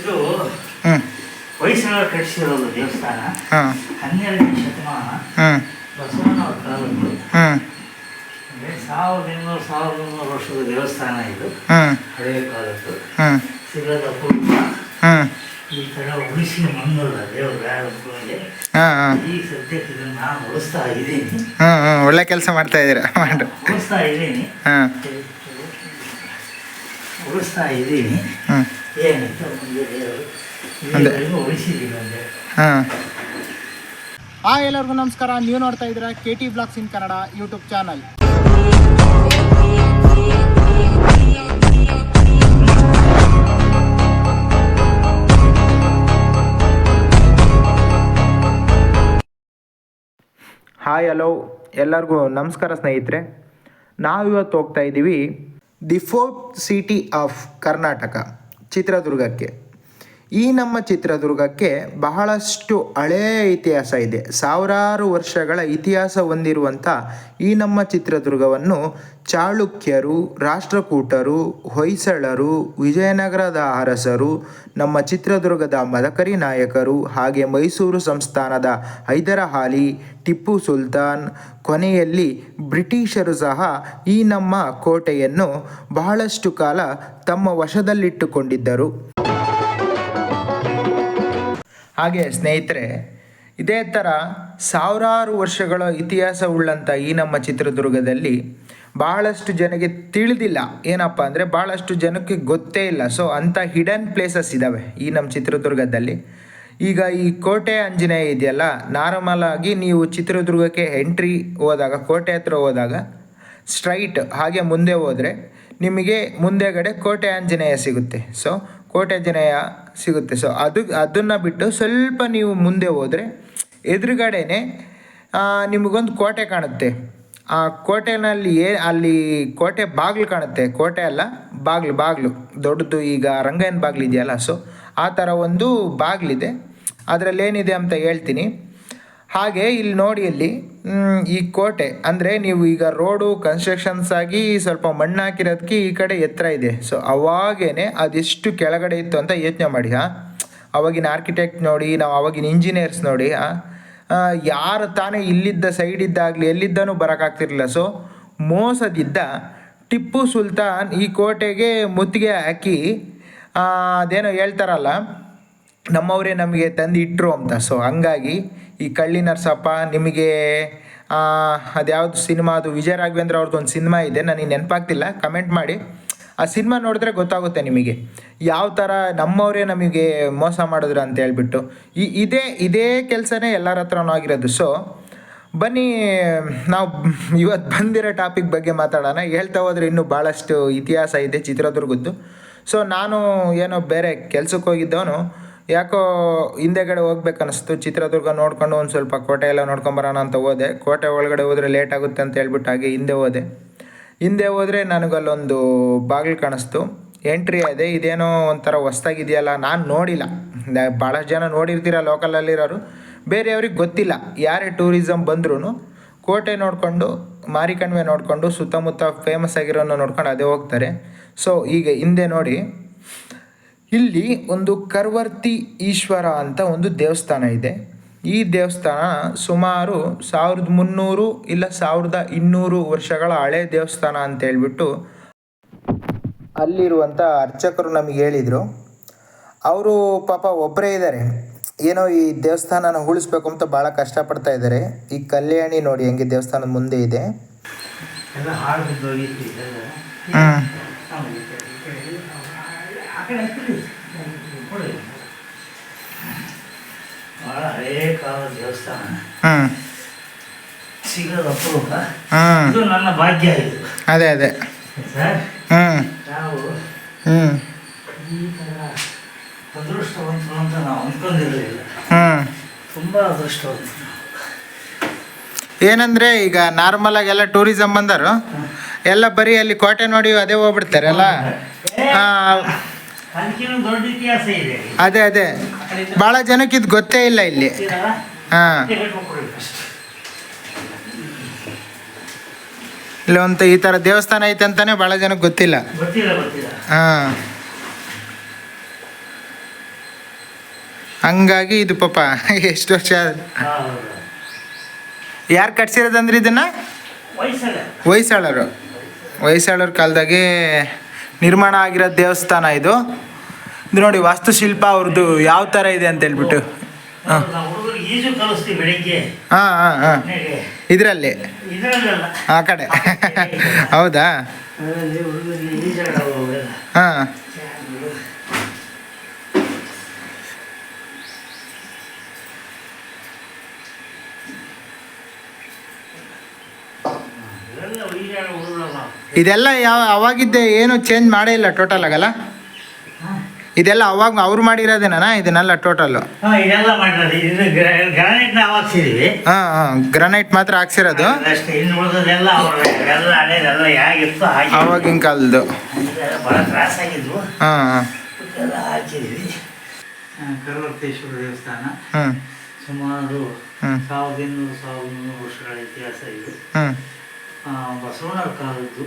ಇದು ಹ್ಞೂ ಹೊಯ್ಸಳರು ಕಟ್ಟಿಸಿರೋದು ದೇವಸ್ಥಾನ. ಹಾಂ. ಹನ್ನೆರಡನೇ ಶತಮಾನ ಬಸವಣ್ಣವ್ರ ಕಾಲದ್ದು. ಸಾವಿರದ ಇನ್ನೂರು ಸಾವಿರದ ಮುನ್ನೂರು ವರ್ಷದ ದೇವಸ್ಥಾನ ಇದು. ಹಳೆಯ ಕಾಲದ್ದು. ಸಿಗದ ಹ್ಞೂ ಈ ಥರ ಉಳಿಸಿ ಮಣ್ಣಲ್ಲ ದೇವರು ಹಾಂ ಈ ಸದ್ಯಕ್ಕೆ ಇದನ್ನು ನಾನು ಉಳಿಸ್ತಾ ಇದ್ದೀನಿ. ಒಳ್ಳೆ ಕೆಲಸ ಮಾಡ್ತಾ ಇದ್ದೀರಾ? ಉಳಿಸ್ತಾ ಇದ್ದೀನಿ. ಹಾಂ. ಉಳಿಸ್ತಾ ಇದ್ದೀನಿ. ಏನಂತ ಮುಂದೆ ದೇವರು ಅಂದೆ. ಉಳಿಸಿದ್ದೀನಿ ಒಂದೇ ಹಾಂ ಹಾಯ್ ಎಲ್ಲರಿಗೂ ನಮಸ್ಕಾರ. ನೀವು ನೋಡ್ತಾ ಇದ್ದೀರಾ K T blogs in Kannada YouTube channel. Hi hello. ಎಲ್ಲರಿಗೂ ನಮಸ್ಕಾರ ಸ್ನೇಹಿತರೆ. ನಾವಿವತ್ತು ಹೋಗ್ತಾ ಇದ್ದೀವಿ the fourth city of Karnataka. ಚಿತ್ರದುರ್ಗಕ್ಕೆ. ಈ ನಮ್ಮ ಚಿತ್ರದುರ್ಗಕ್ಕೆ ಬಹಳಷ್ಟು ಹಳೆಯ ಇತಿಹಾಸ ಇದೆ. ಸಾವಿರಾರು ವರ್ಷಗಳ ಇತಿಹಾಸ ಹೊಂದಿರುವಂಥ ಈ ನಮ್ಮ ಚಿತ್ರದುರ್ಗವನ್ನು ಚಾಳುಕ್ಯರು, ರಾಷ್ಟ್ರಕೂಟರು, ಹೊಯ್ಸಳರು, ವಿಜಯನಗರದ ಅರಸರು, ನಮ್ಮ ಚಿತ್ರದುರ್ಗದ ಮದಕರಿ ನಾಯಕರು ಹಾಗೆ ಮೈಸೂರು ಸಂಸ್ಥಾನದ ಹೈದರಹಾಲಿ, ಟಿಪ್ಪು ಸುಲ್ತಾನ್ ಕೊನೆಯಲ್ಲಿ ಬ್ರಿಟಿಷರು ಸಹ ಈ ನಮ್ಮ ಕೋಟೆಯನ್ನು ಬಹಳಷ್ಟು ಕಾಲ ತಮ್ಮ ವಶದಲ್ಲಿಟ್ಟುಕೊಂಡಿದ್ದರು. ಹಾಗೆ ಸ್ನೇಹಿತರೆ, ಇದೇ ಥರ ಸಾವಿರಾರು ವರ್ಷಗಳ ಇತಿಹಾಸ ಉಳ್ಳಂಥ ಈ ನಮ್ಮ ಚಿತ್ರದುರ್ಗದಲ್ಲಿ ಬಹಳಷ್ಟು ಜನಕ್ಕೆ ತಿಳಿದಿಲ್ಲ. ಏನಪ್ಪ ಅಂದರೆ ಭಾಳಷ್ಟು ಜನಕ್ಕೆ ಗೊತ್ತೇ ಇಲ್ಲ. ಸೊ ಅಂಥ ಹಿಡನ್ ಪ್ಲೇಸಸ್ ಇದ್ದಾವೆ ಈ ನಮ್ಮ ಚಿತ್ರದುರ್ಗದಲ್ಲಿ. ಈಗ ಈ ಕೋಟೆ ಆಂಜನೇಯ ಇದೆಯಲ್ಲ ನಾರ್ಮಲ್ ಆಗಿ ನೀವು ಚಿತ್ರದುರ್ಗಕ್ಕೆ ಎಂಟ್ರಿ ಹೋದಾಗ, ಕೋಟೆ ಹತ್ರ ಹೋದಾಗ ಸ್ಟ್ರೈಟ್ ಹಾಗೆ ಮುಂದೆ ಹೋದರೆ ನಿಮಗೆ ಮುಂದೆಗಡೆ ಕೋಟೆ ಆಂಜನೇಯ ಸಿಗುತ್ತೆ. ಸೊ ಕೋಟೆ ಆಂಜನೇಯ ಸಿಗುತ್ತೆ. ಸೊ ಅದು, ಅದನ್ನು ಬಿಟ್ಟು ಸ್ವಲ್ಪ ನೀವು ಮುಂದೆ ಹೋದರೆ ಎದುರುಗಡೆನೆ ನಿಮಗೊಂದು ಕೋಟೆ ಕಾಣುತ್ತೆ. ಆ ಕೋಟೆನಲ್ಲಿ ಏ, ಅಲ್ಲಿ ಕೋಟೆ ಬಾಗಿಲು ಕಾಣುತ್ತೆ. ಕೋಟೆ ಅಲ್ಲ, ಬಾಗಿಲು ಬಾಗಿಲು. ದೊಡ್ಡದು ಈಗ ರಂಗಯ್ಯನ ಬಾಗಿಲು ಇದೆಯಲ್ಲ ಸೊ ಆ ಥರ ಒಂದು ಬಾಗಿಲಿದೆ. ಅದರಲ್ಲಿ ಏನಿದೆ ಅಂತ ಹೇಳ್ತೀನಿ. ಹಾಗೆ ಇಲ್ಲಿ ನೋಡಿ ಇಲ್ಲಿ ಈ ಕೋಟೆ, ಅಂದರೆ ನೀವು ಈಗ ರೋಡು ಕನ್ಸ್ಟ್ರಕ್ಷನ್ಸ್ ಆಗಿ ಸ್ವಲ್ಪ ಮಣ್ಣು ಹಾಕಿರೋದಕ್ಕೆ ಈ ಕಡೆ ಎತ್ತರ ಇದೆ. ಸೊ ಅವಾಗೇನೆ ಅದೆಷ್ಟು ಕೆಳಗಡೆ ಇತ್ತು ಅಂತ ಯೋಚನೆ ಮಾಡಿ, ಹಾಂ? ಅವಾಗಿನ ಆರ್ಕಿಟೆಕ್ಟ್ ನೋಡಿ, ನಾವು ಅವಾಗಿನ ಇಂಜಿನಿಯರ್ಸ್ ನೋಡಿ ಯಾರು ತಾನೇ ಇಲ್ಲಿದ್ದ ಸೈಡ್ ಇದ್ದಾಗಲಿ, ಎಲ್ಲಿದ್ದನೂ ಬರೋಕ್ಕಾಗ್ತಿರ್ಲಿಲ್ಲ ಸೊ ಮೋಸದಿದ್ದ ಟಿಪ್ಪು ಸುಲ್ತಾನ್ ಈ ಕೋಟೆಗೆ ಮುತ್ತಿಗೆ ಹಾಕಿ ಅದೇನೋ ಹೇಳ್ತಾರಲ್ಲ ನಮ್ಮವರೇ ನಮಗೆ ತಂದು ಇಟ್ಟರು ಅಂತ. ಸೊ ಹಂಗಾಗಿ ಈ ಕಳ್ಳಿ ನರಸಪ್ಪ ನಿಮಗೆ ಅದ್ಯಾವುದು ಸಿನಿಮಾ ಅದು ವಿಜಯ ರಾಘವೇಂದ್ರ ಅವ್ರದ್ದು ಒಂದು ಸಿನಿಮಾ ಇದೆ, ನನಗೆ ನೆನಪಾಗ್ತಿಲ್ಲ ಕಮೆಂಟ್ ಮಾಡಿ. ಆ ಸಿನಿಮಾ ನೋಡಿದ್ರೆ ಗೊತ್ತಾಗುತ್ತೆ ನಿಮಗೆ. ಯಾವ ಥರ ನಮ್ಮವರೇ ನಮಗೆ ಮೋಸ ಮಾಡಿದ್ರು ಅಂತ ಹೇಳ್ಬಿಟ್ಟು. ಈ, ಇದೇ ಇದೇ ಕೆಲಸನೇ ಎಲ್ಲರ ಹತ್ರನೂ ಆಗಿರೋದು. ಸೊ ಬನ್ನಿ, ನಾವು ಇವತ್ತು ಬಂದಿರೋ ಟಾಪಿಕ್ ಬಗ್ಗೆ ಮಾತಾಡೋಣ. ಹೇಳ್ತಾ ಹೋದ್ರೆ ಇನ್ನೂ ಭಾಳಷ್ಟು ಇತಿಹಾಸ ಇದೆ ಚಿತ್ರದುರ್ಗದ್ದು. ಸೊ ನಾನು ಏನೋ ಬೇರೆ ಕೆಲಸಕ್ಕೆ ಹೋಗಿದ್ದವನು. ಯಾಕೋ ಹಿಂದೆಗಡೆ ಹೋಗ್ಬೇಕನ್ನಿಸ್ತು. ಚಿತ್ರದುರ್ಗ ನೋಡ್ಕೊಂಡು ಒಂದು ಸ್ವಲ್ಪ ಕೋಟೆ ಎಲ್ಲ ನೋಡ್ಕೊಂಬರೋಣ ಅಂತ ಹೋದೆ. ಕೋಟೆ ಒಳಗಡೆ ಹೋದರೆ ಲೇಟ್ ಆಗುತ್ತೆ ಅಂತ ಹೇಳ್ಬಿಟ್ಟು ಹಾಗೆ ಹಿಂದೆ ಹೋದೆ. ಹಿಂದೆ ಹೋದರೆ ನನಗಲ್ಲೊಂದು ಬಾಗಿಲು ಕಾಣಿಸ್ತು. ಎಂಟ್ರಿ ಇದೆ. ಇದೇನೋ ಒಂಥರ ಹೊಸ್ದಾಗಿದೆಯಲ್ಲ, ನಾನು ನೋಡಿಲ್ಲ. ಭಾಳಷ್ಟು ಜನ ನೋಡಿರ್ತೀರ ಲೋಕಲಲ್ಲಿರೋರು ಬೇರೆಯವ್ರಿಗೆ ಗೊತ್ತಿಲ್ಲ ಯಾರೇ ಟೂರಿಸಮ್ ಬಂದ್ರೂ ಕೋಟೆ ನೋಡಿಕೊಂಡು, ಮಾರಿಕಣ್ವೆ ನೋಡಿಕೊಂಡು ಸುತ್ತಮುತ್ತ ಫೇಮಸ್ ಆಗಿರೋನ ನೋಡ್ಕೊಂಡು ಅದೇ ಹೋಗ್ತಾರೆ. ಸೊ ಈಗ ಹಿಂದೆ ನೋಡಿ. ಇಲ್ಲಿ ಒಂದು ಕರ್ವರ್ತಿ ಈಶ್ವರ ಅಂತ ಒಂದು ದೇವಸ್ಥಾನ ಇದೆ. ಈ ದೇವಸ್ಥಾನ ಸುಮಾರು ಸಾವಿರದ ಮುನ್ನೂರು ಇಲ್ಲ ಸಾವಿರದ ಇನ್ನೂರು ವರ್ಷಗಳ ಹಳೆ ದೇವಸ್ಥಾನ ಅಂತ ಹೇಳ್ಬಿಟ್ಟು ಅಲ್ಲಿರುವಂಥ ಅರ್ಚಕರು ನಮಗೆ ಹೇಳಿದರು. ಅವರು ಪಾಪ ಒಬ್ಬರೇ ಇದ್ದಾರೆ ಏನೋ ಈ ದೇವಸ್ಥಾನನ ಉಳಿಸ್ಬೇಕು ಅಂತ ಭಾಳ ಕಷ್ಟಪಡ್ತಾ ಇದ್ದಾರೆ ಈ ಕಲ್ಯಾಣಿ ನೋಡಿ ಹೆಂಗೆ ದೇವಸ್ಥಾನದ ಮುಂದೆ ಇದೆ. ಕಡೆ- ಈ ಕಡೆ ಎಲ್ಲ ಆ ಕಡೆ ಹಾಕಿದ್ರು. ಭಾಳ ಹಳೇ ಕಾಲದ ದೇವಸ್ಥಾನ ಹ್ಞೂ ಸಿಗೋದು ಅಪರೂಪ ಇದು ನನ್ನ ಭಾಗ್ಯ ಇದು. ಅದೇ ಅದೇ. ನಾವು ಈ ಥರ ಅದೃಷ್ಟವಂತರು ಅಂತ ನಾವು ಅಂದ್ಕೊಂಡಿರಲಿಲ್ಲ ಹ್ಞೂ ತುಂಬ ಅದೃಷ್ಟವಂತರು. ಏನಂದ್ರೆ ಈಗ ನಾರ್ಮಲ್ ಆಗಿ ಎಲ್ಲ ಟೂರಿಸಂ ಬಂದರು ಎಲ್ಲ ಬರೀ ಅಲ್ಲಿ ಕೋಟೆ ನೋಡಿ ಅದೇ ಹೋಗ್ಬಿಡ್ತಾರೆ ಅಲ್ಲ? ಅದೇ ಅದೇ. ಭಾಳ ಜನಕ್ಕೆ ಇದು ಗೊತ್ತೇ ಇಲ್ಲ ಇಲ್ಲಿ. ಹಾ. ಹಾಂ ಹೇಳ್ಬೇಕು ಅಷ್ಟೇ. ಇಲ್ಲಿ ಒಂದು ಈ ಥರ ದೇವಸ್ಥಾನ ಐತೆ ಅಂತಾನೆ ಭಾಳ ಜನಕ್ಕೆ ಗೊತ್ತಿಲ್ಲ. ಹಾ. ಹಂಗಾಗಿ ಇದು ಪಾಪ ಎಷ್ಟು ವರ್ಷ ಯಾರು ಕಟ್ಸಿರೋದಂದ್ರೆ ಇದನ್ನ? ವಯಸ್ಸಾಳರು ಹೊಯ್ಸಳರ ಕಾಲದಾಗೆ ನಿರ್ಮಾಣ ಆಗಿರೋ ದೇವಸ್ಥಾನ ಇದು. ಇದು ನೋಡಿ ವಾಸ್ತುಶಿಲ್ಪ ಅವ್ರದ್ದು ಯಾವ ಥರ ಇದೆ ಅಂತ ಹೇಳ್ಬಿಟ್ಟು. ಹಾಂ. ಹಾಂ ಹಾಂ ಹಾಂ. ಇದರಲ್ಲಿ? ಆ ಕಡೆ. ಹೌದಾ? ಹಾಂ. ಇದೆಲ್ಲ ಯಾವ ಅವಾಗಿದ್ದೆ ಏನು ಚೇಂಜ್ ಮಾಡೇ ಇಲ್ಲ ಟೋಟಲ್ ಆಗಲ್ಲ? ಇದೆಲ್ಲ ಅವಾಗ ಅವ್ರು ಮಾಡಿರೋದೇನಾ ಇದನ್ನೆಲ್ಲ ಟೋಟಲ್ಲು ಹಾ ಹಾಂ ಗ್ರಾನೈಟ್ ಮಾತ್ರ ಹಾಕ್ಸಿರೋದು. ಅವಾಗಿನ ಕಾಲದ್ದು. ಹಾಂ ಹಾಂ. ಕರವರ್ತೇಶ್ವರ ದೇವಸ್ಥಾನ. ಸುಮಾರು ಸಾವಿರದ ಇನ್ನೂರು ಸಾವಿರದ ಮುನ್ನೂರು ವರ್ಷಗಳ ಇತಿಹಾಸ ಇದು. ಬಸವಣ್ಣರ ಕಾಲದ್ದು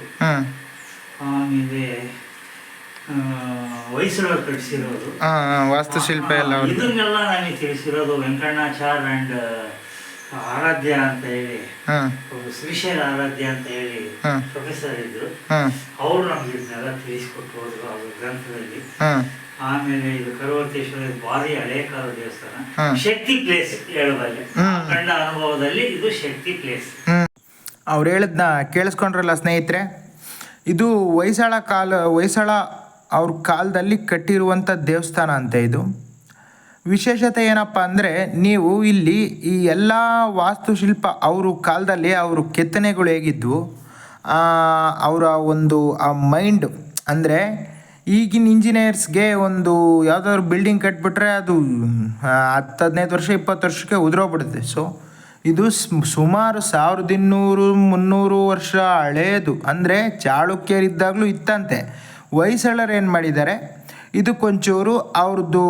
ಆಮೇಲೆ ಆ, ಹೊಯ್ಸಳರು ಕಟ್ಟಿಸಿರೋದು. ವಾಸ್ತುಶಿಲ್ಪ ಎಲ್ಲ ಇದನ್ನೆಲ್ಲ ನನಗೆ ತಿಳಿಸಿರೋದು ವೆಂಕಣ್ಣಾಚಾರ್ ಅಂಡ್ ಆರಾಧ್ಯ ಅಂತ ಹೇಳಿ. ಶ್ರೀಶೈಲ ಆರಾಧ್ಯ ಅಂತ ಹೇಳಿ ಪ್ರೊಫೆಸರ್ ಇದ್ರು. ಅವ್ರು ನಮ್ಗೆ ಇದನ್ನೆಲ್ಲ ತಿಳಿಸಿಕೊಟ್ಟು ಹೋದ್ರು ಅವ್ರ ಗ್ರಂಥದಲ್ಲಿ. ಆಮೇಲೆ ಇದು ಕರುವರ್ತೇಶ್ವರ ಭಾರಿ ಹಳೆ ಕಾಲ ದೇವಸ್ಥಾನ. ಶಕ್ತಿ ಪ್ಲೇಸ್ ಹೇಳಬಲ್ಲೆ. ಕಂಡ ಅನುಭವದಲ್ಲಿ ಇದು ಶಕ್ತಿ ಪ್ಲೇಸ್. ಅವ್ರು ಹೇಳಿದ್ನ ಕೇಳಿಸ್ಕೊಂಡ್ರಲ್ಲ ಸ್ನೇಹಿತರೆ? ಇದು ಹೊಯ್ಸಳ ಕಾಲ, ಹೊಯ್ಸಳ ಅವ್ರ ಕಾಲದಲ್ಲಿ ಕಟ್ಟಿರುವಂಥ ದೇವಸ್ಥಾನ ಅಂತೆ ಇದು. ವಿಶೇಷತೆ ಏನಪ್ಪ ಅಂದರೆ ನೀವು ಇಲ್ಲಿ ಈ ಎಲ್ಲ ವಾಸ್ತುಶಿಲ್ಪ ಅವರು ಕಾಲದಲ್ಲಿ ಅವರು ಕೆತ್ತನೆಗಳು ಹೇಗಿದ್ವು ಅವರ ಒಂದು, ಆ ಮೈಂಡ್ ಅಂದರೆ ಈಗಿನ ಇಂಜಿನಿಯರ್ಸ್ಗೆ ಒಂದು ಯಾವುದಾದ್ರು ಬಿಲ್ಡಿಂಗ್ ಕಟ್ಬಿಟ್ರೆ ಅದು ಹತ್ತು ಹದಿನೈದು ವರ್ಷ, ಇಪ್ಪತ್ತು ವರ್ಷಕ್ಕೆ ಉದುರೋಗ್ಬಿಡುತ್ತೆ. ಸೊ ಇದು ಸುಮಾರು ಸಾವಿರದ ಇನ್ನೂರು ಮುನ್ನೂರು ವರ್ಷ ಹಳೆಯದು ಅಂದರೆ ಚಾಳುಕ್ಯರಿದ್ದಾಗಲೂ ಇತ್ತಂತೆ. ಹೊಯ್ಸಳರು ಏನು ಮಾಡಿದ್ದಾರೆ? ಇದಕ್ಕೊಂಚೂರು ಅವ್ರದ್ದು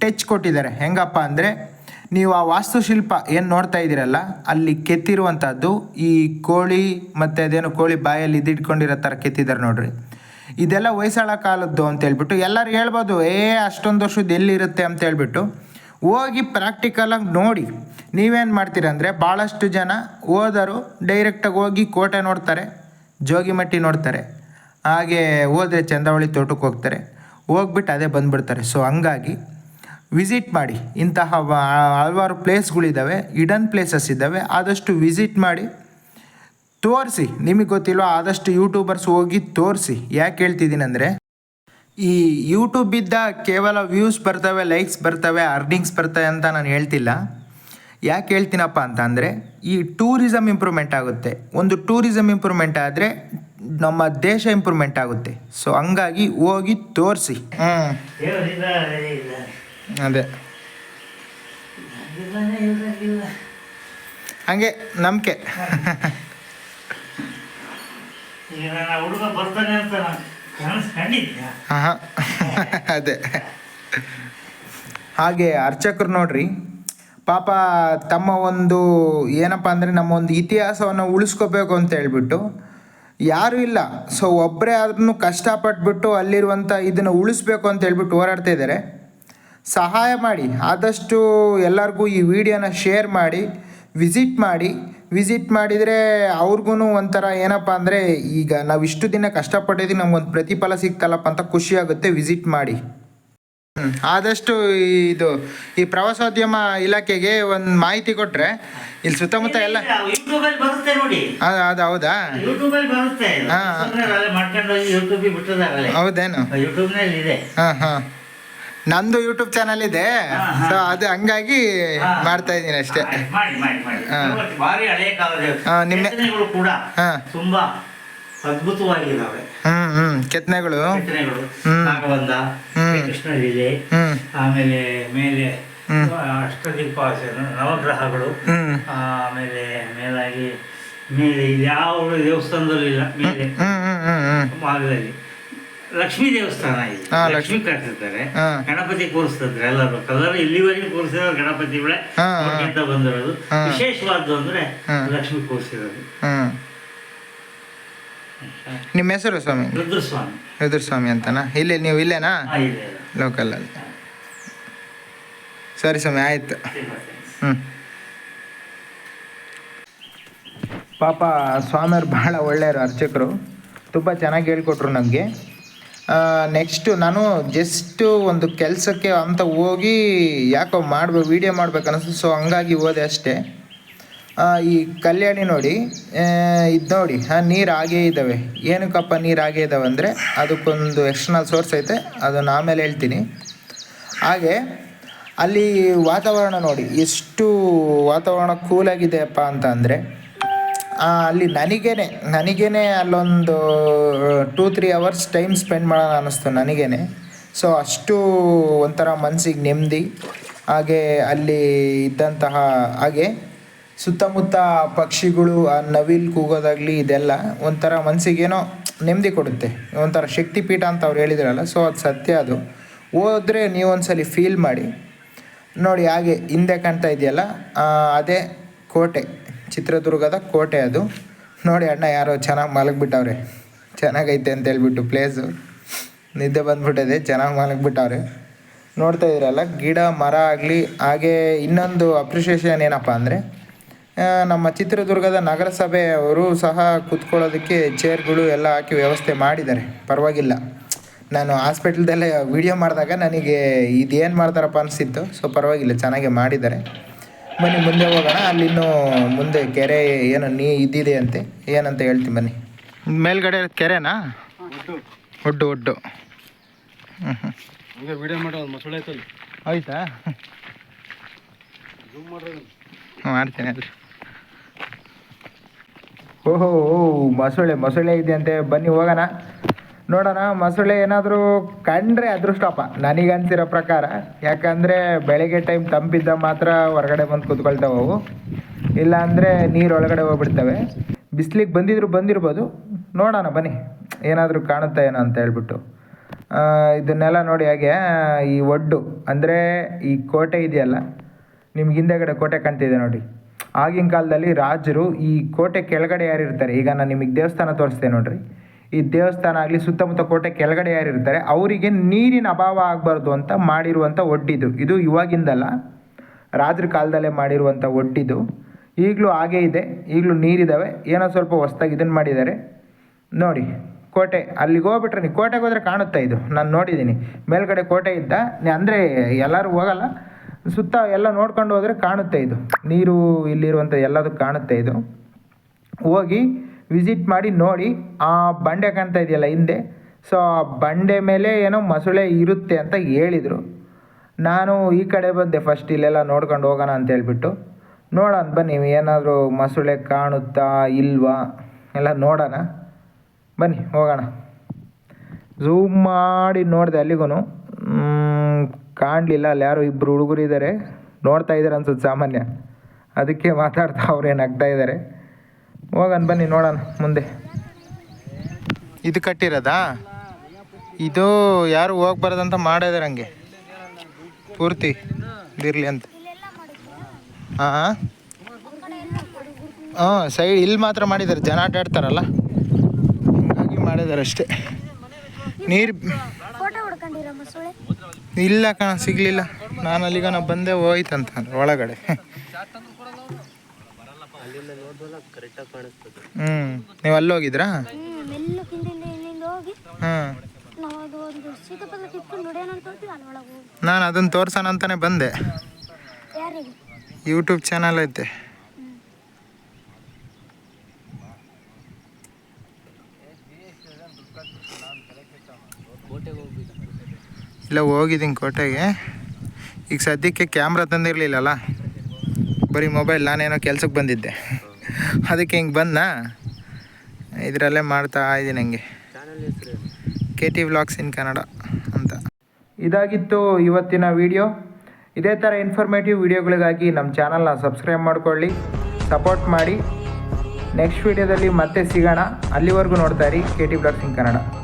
ಟಚ್ ಕೊಟ್ಟಿದ್ದಾರೆ. ಹೆಂಗಪ್ಪ ಅಂದರೆ, ನೀವು ಆ ವಾಸ್ತುಶಿಲ್ಪ ಏನು ನೋಡ್ತಾ ಇದ್ದೀರಲ್ಲ, ಅಲ್ಲಿ ಕೆತ್ತಿರುವಂಥದ್ದು ಈ ಕೋಳಿ ಮತ್ತು ಅದೇನು ಕೋಳಿ ಬಾಯಲ್ಲಿ ಇದಿಟ್ಕೊಂಡಿರೋ ಥರ ಕೆತ್ತಿದ್ದಾರೆ ನೋಡ್ರಿ. ಇದೆಲ್ಲ ಹೊಯ್ಸಳ ಕಾಲದ್ದು ಅಂತ ಹೇಳ್ಬಿಟ್ಟು ಎಲ್ಲರೂ ಹೇಳ್ಬೋದು, ಏ, ಅಷ್ಟೊಂದು ವರ್ಷದ್ದು ಎಲ್ಲಿರುತ್ತೆ? ಅಂತ ಹೇಳ್ಬಿಟ್ಟು. ಹೋಗಿ ಪ್ರಾಕ್ಟಿಕಲಾಗಿ ನೋಡಿ. ನೀವೇನು ಮಾಡ್ತೀರ ಅಂದರೆ ಭಾಳಷ್ಟು ಜನ ಹೋದರು ಡೈರೆಕ್ಟಾಗಿ ಹೋಗಿ ಕೋಟೆ ನೋಡ್ತಾರೆ ಜೋಗಿಮಟ್ಟಿ ನೋಡ್ತಾರೆ. ಹಾಗೆ ಹೋದರೆ ಚಂದ್ರವಳ್ಳಿ ತೋಟಕ್ಕೆ ಹೋಗ್ತಾರೆ. ಹೋಗ್ಬಿಟ್ಟು ಅದೇ ಬಂದುಬಿಡ್ತಾರೆ. ಸೊ ಹಂಗಾಗಿ ವಿಸಿಟ್ ಮಾಡಿ. ಇಂತಹ ಹಲವಾರು ಪ್ಲೇಸ್ಗಳಿದ್ದಾವೆ ಇಡನ್ ಪ್ಲೇಸಸ್ ಇದ್ದಾವೆ ಆದಷ್ಟು ವಿಸಿಟ್ ಮಾಡಿ, ತೋರಿಸಿ. ನಿಮಗೆ ಗೊತ್ತಿಲ್ವ, ಆದಷ್ಟು ಯೂಟ್ಯೂಬರ್ಸ್ ಹೋಗಿ ತೋರಿಸಿ. ಯಾಕೆ ಹೇಳ್ತಿದ್ದೀನಿ ಅಂದರೆ ಈ ಯೂಟ್ಯೂಬಿದ್ದ ಕೇವಲ ವ್ಯೂಸ್ ಬರ್ತವೆ ಲೈಕ್ಸ್ ಬರ್ತವೆ ಅರ್ನಿಂಗ್ಸ್ ಬರ್ತವೆ ಅಂತ ನಾನು ಹೇಳ್ತಿಲ್ಲ. ಯಾಕೆ ಹೇಳ್ತೀನಪ್ಪ ಅಂತ ಅಂದರೆ, ಈ ಟೂರಿಸಮ್ ಇಂಪ್ರೂವ್ಮೆಂಟ್ ಆಗುತ್ತೆ. ಒಂದು ಟೂರಿಸಮ್ ಇಂಪ್ರೂವ್ಮೆಂಟ್ ಆದರೆ ನಮ್ಮ ದೇಶ ಇಂಪ್ರೂವ್ಮೆಂಟ್ ಆಗುತ್ತೆ. ಸೊ ಹಂಗಾಗಿ ಹೋಗಿ ತೋರಿಸಿ. ಅದೇ. ಹಂಗೆ ನಂಬಿಕೆ. ಅದೇ. ಹಾಗೆ ಅರ್ಚಕರು ನೋಡ್ರಿ. ಪಾಪ ತಮ್ಮ ಒಂದು ಏನಪ್ಪ ಅಂದರೆ ನಮ್ಮ ಒಂದು ಇತಿಹಾಸವನ್ನು ಉಳಿಸ್ಕೋಬೇಕು ಅಂತ ಹೇಳ್ಬಿಟ್ಟು ಯಾರೂ ಇಲ್ಲ. ಸೊ ಒಬ್ಬರೇ ಆದ್ರೂ ಕಷ್ಟಪಟ್ಬಿಟ್ಟು ಅಲ್ಲಿರುವಂಥ ಇದನ್ನು ಉಳಿಸ್ಬೇಕು ಅಂತ ಹೇಳ್ಬಿಟ್ಟು ಹೋರಾಡ್ತಾ ಇದ್ದಾರೆ. ಸಹಾಯ ಮಾಡಿ. ಆದಷ್ಟು ಎಲ್ಲರಿಗೂ ಈ ವಿಡಿಯೋನ ಶೇರ್ ಮಾಡಿ, ವಿಸಿಟ್ ಮಾಡಿ. ವಿಸಿಟ್ ಮಾಡಿದರೆ ಅವ್ರಿಗೂ ಒಂಥರ ಏನಪ್ಪ ಅಂದರೆ ಈಗ ನಾವು ಇಷ್ಟು ದಿನ ಕಷ್ಟಪಟ್ಟಿದ್ದೀವಿ ನಮ್ಗೊಂದು ಪ್ರತಿಫಲ ಸಿಗ್ತಲ್ಲಪ್ಪ ಅಂತ ಖುಷಿ ಆಗುತ್ತೆ ವಿಸಿಟ್ ಮಾಡಿ. ಆದಷ್ಟು ಇದು ಈ ಪ್ರವಾಸೋದ್ಯಮ ಇಲಾಖೆಗೆ ಒಂದು ಮಾಹಿತಿ ಕೊಟ್ಟರೆ ಇಲ್ಲಿ ಸುತ್ತಮುತ್ತ ಎಲ್ಲ ಅದು ಹೌದಾ? ಹೌದೇನು? ಹಾಂ ಹಾಂ. ನಂದು ಯೂಟ್ಯೂಬ್ ಚಾನಲ್ ಇದೆ. ಸೊ ಅದು ಹಂಗಾಗಿ. ಮಾಡ್ತಾ ಇದ್ದೀನಿ ಅಷ್ಟೇ ಮಾಡಿ ಮಾಡಿ ಮಾಡಿ ಹಾ. ಇವತ್ತು ಭಾರಿ ಹಳೆಯ ಕಾಲದ ಹಾ, ನಿಮ್ಮ- ಕೆತ್ತನೆಗಳು ಕೂಡ ಹಾಂ ತುಂಬಾ ಅದ್ಭುತವಾಗಿದ್ದಾವೆ ಹ್ಞೂ ಹ್ಞೂ ಕೆತ್ತನೆಗಳು ಕೆತ್ತನೆಗಳು ಹ್ಮ್. ನಾಗಬಂಧ ಹ್ಮ್. ಆಮೇಲೆ ಮೇಲೆ ಹ್ಮ್. ಅಷ್ಟದೀಪಾಸನ ನವಗ್ರಹಗಳು ಹ್ಞೂ ಆಮೇಲೆ ಮೇಲಾಗಿ ಮೇಲೆ ಯಾವ ದೇವಸ್ಥಾನದಲ್ಲೂ ಇಲ್ಲ ಮೇಲೆ ಹ್ಞೂ ಹ್ಞೂ ಹ್ಞೂ ಹ್ಞೂ ಭಾಗದಲ್ಲಿ ಲಕ್ಷ್ಮೀ ದೇವಸ್ಥಾನ ಇದೆ. ಹಾ, ಲಕ್ಷ್ಮಿ ಹಾ. ಗಣಪತಿ ಕೂರಿಸ್ತಿದ್ರೆ ಎಲ್ಲರೂ. ಕಲರ್ ಇಲ್ಲಿವರೆಗೂ ಕೂರಿಸಿರೋ ಗಣಪತಿ ಹಾ, ಅಂತ ಅವ್ರಿಗಿಂತ ಬಂದಿರೋದು? ಹಾ. ವಿಶೇಷವಾದ್ದು ಅಂದ್ರೆ ಹಾ. ಲಕ್ಷ್ಮಿ ಕೂರಿಸಿರೋದು. ಹ್ಮ್ ನಿಮ್ಮ ಹೆಸರು ಸ್ವಾಮಿ? ರುದ್ರಸ್ವಾಮಿ. ರುದ್ರಸ್ವಾಮಿ ಅಂತನಾ? ಇಲ್ಲಿ ನೀವು ಇಲ್ಲೇನಾ? ಲೋಕಲ್ ಇದೆ. ಲೋಕಲಲ್ಲಿ ಸರಿ ಸ್ವಾಮಿ ಆಯಿತು. ಹ್ಞೂ ಪಾಪ ಸ್ವಾಮಿಯವ್ರು ಭಾಳ ಒಳ್ಳೆಯವರು ಅರ್ಚಕರು. ತುಂಬ ಚೆನ್ನಾಗಿ ಹೇಳ್ಕೊಟ್ರು ನಮಗೆ ನೆಕ್ಸ್ಟು ನಾನು ಜಸ್ಟು ಒಂದು ಕೆಲಸಕ್ಕೆ ಅಂತ ಹೋಗಿ ಯಾಕೋ ಮಾಡ್ಬೇಕು ವೀಡಿಯೋ ಮಾಡ್ಬೇಕನ್ನಿಸ್ತು. ಸೊ ಹಂಗಾಗಿ ಹೋದೆ ಅಷ್ಟೇ. ಈ ಕಲ್ಯಾಣಿ ನೋಡಿ ಇದು ನೋಡಿ ಹಾಂ ನೀರು ಹಾಗೇ ಇದ್ದಾವೆ ಏನಕ್ಕಪ್ಪ ನೀರು ಹಾಗೇ ಇದ್ದಾವೆ ಅಂದರೆ, ಅದಕ್ಕೊಂದು ಎಕ್ಸ್ಟರ್ನಲ್ ಸೋರ್ಸ್ ಐತೆ, ಅದನ್ನು ಆಮೇಲೆ ಹೇಳ್ತೀನಿ. ಹಾಗೆ, ಅಲ್ಲಿ ವಾತಾವರಣ ನೋಡಿ, ಎಷ್ಟು ವಾತಾವರಣ ಕೂಲಾಗಿದೆಯಪ್ಪ ಅಂತ ಅಂದರೆ ಅಲ್ಲಿ ನನಗೇನೆ ನನಗೇನೆ ಅಲ್ಲೊಂದು two three hours time spend ಮಾಡೋಣ ಅನ್ನಿಸ್ತು ನನಗೇನೆ. ಸೊ ಅಷ್ಟು ಒಂಥರ ಮನಸ್ಸಿಗೆ ನೆಮ್ಮದಿ, ಹಾಗೆ ಅಲ್ಲಿ ಇದ್ದಂತಹ ಹಾಗೆ ಸುತ್ತಮುತ್ತ ಪಕ್ಷಿಗಳು, ಆ ನವಿಲು ಕೂಗೋದಾಗಲಿ ಇದೆಲ್ಲ ಒಂಥರ ಮನಸ್ಸಿಗೇನೋ ನೆಮ್ಮದಿ ಕೊಡುತ್ತೆ. ಒಂಥರ ಶಕ್ತಿಪೀಠ ಅಂತ ಅವ್ರು ಹೇಳಿದ್ರಲ್ಲ ಸೊ ಅದು ಸತ್ಯ ಅದು. ಹೋದರೆ ನೀವೊಂದ್ಸಲಿ ಫೀಲ್ ಮಾಡಿ. ನೋಡಿ, ಹಾಗೆ ಹಿಂದೆ ಕಾಣ್ತಾ ಇದೆಯಲ್ಲ ಅದೇ ಕೋಟೆ. ಚಿತ್ರದುರ್ಗದ ಕೋಟೆ ಅದು. ನೋಡಿ ಅಣ್ಣ ಯಾರೋ ಚೆನ್ನಾಗಿ ಮಲಗಿಬಿಟ್ಟವ್ರೆ. ಚೆನ್ನಾಗೈತೆ ಅಂತ ಹೇಳ್ಬಿಟ್ಟು ಪ್ಲೇಸು ನಿದ್ದೆ ಬಂದ್ಬಿಟ್ಟಿದೆ, ಚೆನ್ನಾಗಿ ಮಲಗಿಬಿಟ್ಟವ್ರೆ. ನೋಡ್ತಾ ಇದ್ರಲ್ಲ ಗಿಡ, ಮರ ಆಗಲಿ, ಹಾಗೆ ಇನ್ನೊಂದು ಅಪ್ರಿಷಿಯೇಷನ್ ಏನಪ್ಪ ಅಂದರೆ ನಮ್ಮ ಚಿತ್ರದುರ್ಗದ ನಗರಸಭೆಯವರು ಸಹ ಕೂತ್ಕೊಳ್ಳೋದಕ್ಕೆ ಚೇರ್ಗಳು ಎಲ್ಲ ಹಾಕಿ ವ್ಯವಸ್ಥೆ ಮಾಡಿದ್ದಾರೆ. ಪರವಾಗಿಲ್ಲ. ನಾನು ಹಾಸ್ಪಿಟ್ಲ್ದಲ್ಲೇ ವಿಡಿಯೋ ಮಾಡಿದಾಗ ನನಗೆ ಇದೇನು ಮಾಡ್ತಾರಪ್ಪ ಅನಿಸಿತ್ತು. ಸೊ ಪರವಾಗಿಲ್ಲ, ಚೆನ್ನಾಗೆ ಮಾಡಿದ್ದಾರೆ. ಬನ್ನಿ ಮುಂದೆ ಹೋಗೋಣ. ಅಲ್ಲಿ ಇನ್ನೂ ಮುಂದೆ ಕೆರೆ ಏನು ನೀ ಇದ್ದಿದೆ ಅಂತೆ. ಏನಂತ ಹೇಳ್ತೀನಿ ಬನ್ನಿ. ಮೇಲ್ಗಡೆ ಕೆರೆನಾ? ಒಡ್ಡು ಒಡ್ಡು ಹ್ಞೂ ವಿಡಿಯೋ ಮಾಡೋ ಮೊಸಳೆ ಐತಲ್ಲಿ ಆಯ್ತಾ? ಮಾಡ್ತೀನಿ ಅಲ್ರಿ. ಓಹೋ ಓ ಮೊಸಳೆ ಮೊಸಳೆ ಇದೆ ಅಂತೆ. ಬನ್ನಿ ಹೋಗೋಣ. ನೋಡೋಣ, ಮೊಸಳೆ ಏನಾದರೂ ಕಂಡ್ರೆ ಅದೃಷ್ಟಪ್ಪ ನನಗೆ ಅನ್ಸಿರೋ ಪ್ರಕಾರ. ಯಾಕಂದರೆ ಬೆಳಗ್ಗೆ ಟೈಮ್ ತಂಪಿದ್ದ ಮಾತ್ರ ಹೊರಗಡೆ ಬಂದು ಕೂತ್ಕೊಳ್ತಾವೆ ಅವು. ಇಲ್ಲ ಅಂದರೆ ನೀರು ಒಳಗಡೆ ಹೋಗ್ಬಿಡ್ತವೆ. ಬಿಸ್ಲಿಗೆ ಬಂದಿದ್ರು ಬಂದಿರ್ಬೋದು. ನೋಡೋಣ, ಬನ್ನಿ. ಏನಾದರೂ ಕಾಣುತ್ತಾ ಏನೋ ಅಂತ ಹೇಳ್ಬಿಟ್ಟು. ಇದನ್ನೆಲ್ಲ ನೋಡಿ ಹಾಗೆ, ಈ ಒಡ್ಡು, ಅಂದರೆ ಈ ಕೋಟೆ ಇದೆಯಲ್ಲ ನಿಮ್ಗೆ ಹಿಂದೆಗಡೆ ಕೋಟೆ ಕಾಣ್ತಿದೆ ನೋಡಿ. ಆಗಿನ ಕಾಲದಲ್ಲಿ ರಾಜರು ಈ ಕೋಟೆ ಕೆಳಗಡೆ ಯಾರು ಇರ್ತಾರೆ ಈಗ ನಾನು ನಿಮಗೆ ದೇವಸ್ಥಾನ ತೋರಿಸ್ತೇನೆ ನೋಡ್ರಿ. ಈ ದೇವಸ್ಥಾನ ಆಗಲಿ, ಸುತ್ತಮುತ್ತ ಕೋಟೆ ಕೆಳಗಡೆ ಯಾರು ಇರ್ತಾರೆ ಅವರಿಗೆ ನೀರಿನ ಅಭಾವ ಆಗಬಾರ್ದು ಅಂತ ಮಾಡಿರುವಂಥ ಒಡ್ಡಿದು. ಇದು ಇವಾಗಿಂದಲ್ಲ ರಾಜರ ಕಾಲದಲ್ಲೇ ಮಾಡಿರುವಂಥ ಒಡ್ಡಿದು. ಈಗಲೂ ಹಾಗೇ ಇದೆ, ಈಗಲೂ ನೀರಿದ್ದಾವೆ ಏನೋ ಸ್ವಲ್ಪ ಹೊಸ್ದಾಗಿ ಇದನ್ನು ಮಾಡಿದ್ದಾರೆ. ನೋಡಿ, ಕೋಟೆ, ಅಲ್ಲಿಗೆ ಹೋಗ್ಬಿಟ್ರೆ ನೀವು ಕೋಟೆಗೆ ಹೋದರೆ ಕಾಣುತ್ತೆ ಇದು? ನಾನು ನೋಡಿದ್ದೀನಿ ಮೇಲ್ಗಡೆ ಕೋಟೆ ಇದ್ದ ಅಂದರೆ ಎಲ್ಲರೂ ಹೋಗಲ್ಲ, ಸುತ್ತ ಎಲ್ಲ ನೋಡ್ಕೊಂಡು ಹೋದರೆ ಕಾಣುತ್ತೆ ಇದು? ನೀರು ಇಲ್ಲಿರುವಂಥ ಎಲ್ಲದಕ್ಕೂ ಕಾಣುತ್ತೆ ಇದು? ಹೋಗಿ ವಿಸಿಟ್ ಮಾಡಿ ನೋಡಿ, ಆ ಬಂಡೆ ಕಾಣ್ತಾ ಇದೆಯಲ್ಲ ಹಿಂದೆ. ಸೊ ಆ ಬಂಡೆ ಮೇಲೆ ಏನೋ ಮೊಸಳೆ ಇರುತ್ತೆ ಅಂತ ಹೇಳಿದರು. ನಾನು ಈ ಕಡೆ ಬಂದೆ ಫಸ್ಟ್ ಇಲ್ಲೆಲ್ಲ ನೋಡ್ಕೊಂಡು ಹೋಗೋಣ ಅಂತ ಹೇಳ್ಬಿಟ್ಟು. ನೋಡೋಣ ಬನ್ನಿ, ಏನಾದರೂ ಮೊಸಳೆ ಕಾಣುತ್ತಾ ಇಲ್ವಾ? ಎಲ್ಲ ನೋಡೋಣ. ಬನ್ನಿ, ಹೋಗೋಣ. ಝೂಮ್ ಮಾಡಿ ನೋಡಿದೆ ಅಲ್ಲಿಗೂ ಕಾಣಲಿಲ್ಲ, ಅಲ್ಲಿ ಯಾರು ಇಬ್ಬರು ಹುಡುಗರು ಇದ್ದಾರೆ ನೋಡ್ತಾ ಇದ್ದಾರೆ ಅನ್ಸುತ್ತೆ ಸಾಮಾನ್ಯ. ಅದಕ್ಕೆ ಮಾತಾಡ್ತಾ ಅವ್ರೇನು ನಗ್ತಾ ಇದ್ದಾರೆ ಹೋಗೋಣ ಬನ್ನಿ ನೋಡೋಣ ಮುಂದೆ. ಇದು ಕಟ್ಟಿರೋದಾ? ಇದು ಯಾರು ಹೋಗ್ಬಾರ್ದಂತ ಮಾಡಿದಾರೆ ಹಂಗೆ ಪೂರ್ತಿ ಇದಿರಲಿ ಅಂತ. ಹಾಂ ಹಾಂ ಸೈಡ್ ಇಲ್ಲಿ ಮಾತ್ರ ಮಾಡಿದ್ದಾರೆ ಜನ ಆಟಾಡ್ತಾರಲ್ಲ. ಹಂಗಾಗಿ ಮಾಡಿದ್ದಾರೆ ಅಷ್ಟೇ. ನೀರು ಫೋಟೋ ಹೊಡ್ಕೊಂಡಿರ ಮೊಸಳೆ? ಇಲ್ಲ ಕಣ ಸಿಗಲಿಲ್ಲ. ನಾನು ಅಲ್ಲಿಗ ನಾ ಬಂದೆ ಹೋಯ್ತಂತ ಒಳಗಡೆ. ಕರೆಕ್ಟಾಗಿ ಕಾಣಿಸ್ತದೆ. ಹ್ಞೂ ನೀವು ಅಲ್ಲಿ ಹೋಗಿದ್ರಾ ಹ್ಮ್ ಹೋಗಿ. ನಾವು ಅದು ಒಂದು ಸೀತಾಪದ ಕಿತ್ಕೊಂಡು ನೋಡೋಣ ಅಂತ ಹೋಗ್ತೀವಿ ಅಲ್ಲಿ ಹೋಗಿ. ನಾನು ಅದನ್ನ ತೋರ್ಸೋಣ ಅಂತಾನೆ ಬಂದೆ. ಯಾರಿಗೆ? ಯೂಟ್ಯೂಬ್ ಚಾನಲ್ ಐತೆ. ಇಲ್ಲ ಹೋಗಿದ್ದೀನಿ ಕೋಟೆಗೆ. ಈಗ ಸದ್ಯಕ್ಕೆ ಕ್ಯಾಮ್ರಾ ತಂದಿರಲಿಲ್ಲಲ್ಲ. ಬರೀ ಮೊಬೈಲ್ ನಾನೇನೋ ಕೆಲ್ಸಕ್ಕೆ ಬಂದಿದ್ದೆ. ಅದಕ್ಕೆ ಹಿಂಗೆ ಬಂದಾ ಇದರಲ್ಲೇ ಮಾಡ್ತಾ ಇದ್ದೀನಿ ನನಗೆ K T vlogs in Kannada ಅಂತ. ಇದಾಗಿತ್ತು ಇವತ್ತಿನ ವಿಡಿಯೋ. ಇದೇ ಥರ ಇನ್ಫಾರ್ಮೇಟಿವ್ ವಿಡಿಯೋಗಳಿಗಾಗಿ ನಮ್ಮ ಚಾನಲ್ನ ಸಬ್ಸ್ಕ್ರೈಬ್ ಮಾಡ್ಕೊಳ್ಳಿ ಸಪೋರ್ಟ್ ಮಾಡಿ. ನೆಕ್ಸ್ಟ್ ವಿಡಿಯೋದಲ್ಲಿ ಮತ್ತೆ ಸಿಗೋಣ. ಅಲ್ಲಿವರೆಗೂ ನೋಡ್ತಾ ಇರಿ K T vlogs in Kannada.